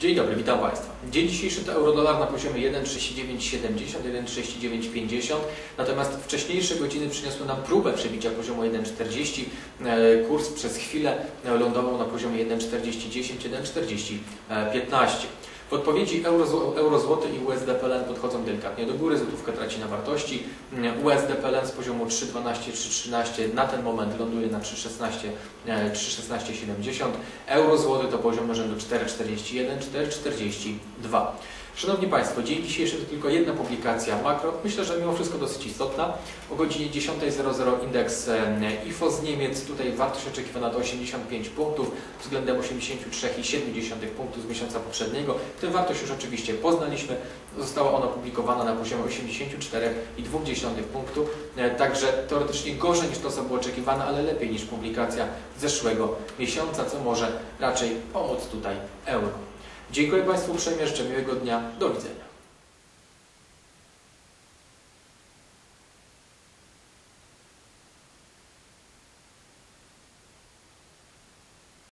Dzień dobry, witam Państwa. Dzień dzisiejszy to eurodolar na poziomie 1,3970, 1,3950, natomiast wcześniejsze godziny przyniosły nam próbę przebicia poziomu 1,40. E, Kurs przez chwilę e, lądował na poziomie 1,4010, 1,4015. W odpowiedzi euro, euro złoty i USD PLN podchodzą delikatnie do góry, złotówka traci na wartości. USD PLN z poziomu 3,12, 3,13 na ten moment ląduje na 3,16, 3,1670. Euro złoty to poziom rzędu 4,41, 4,42. Szanowni Państwo, dzień dzisiejszy to tylko jedna publikacja makro. Myślę, że mimo wszystko dosyć istotna. O godzinie 10.00 indeks IFO z Niemiec. Tutaj wartość oczekiwana to 85 punktów względem 83,7 punktów z miesiąca poprzedniego. Tę wartość już oczywiście poznaliśmy. Została ona opublikowana na poziomie 84,2 punktu. E, także teoretycznie gorzej niż to, co było oczekiwane, ale lepiej niż publikacja zeszłego miesiąca, co może raczej pomóc tutaj euro. Dziękuję Państwu uprzejmie, życzę miłego dnia. Do widzenia.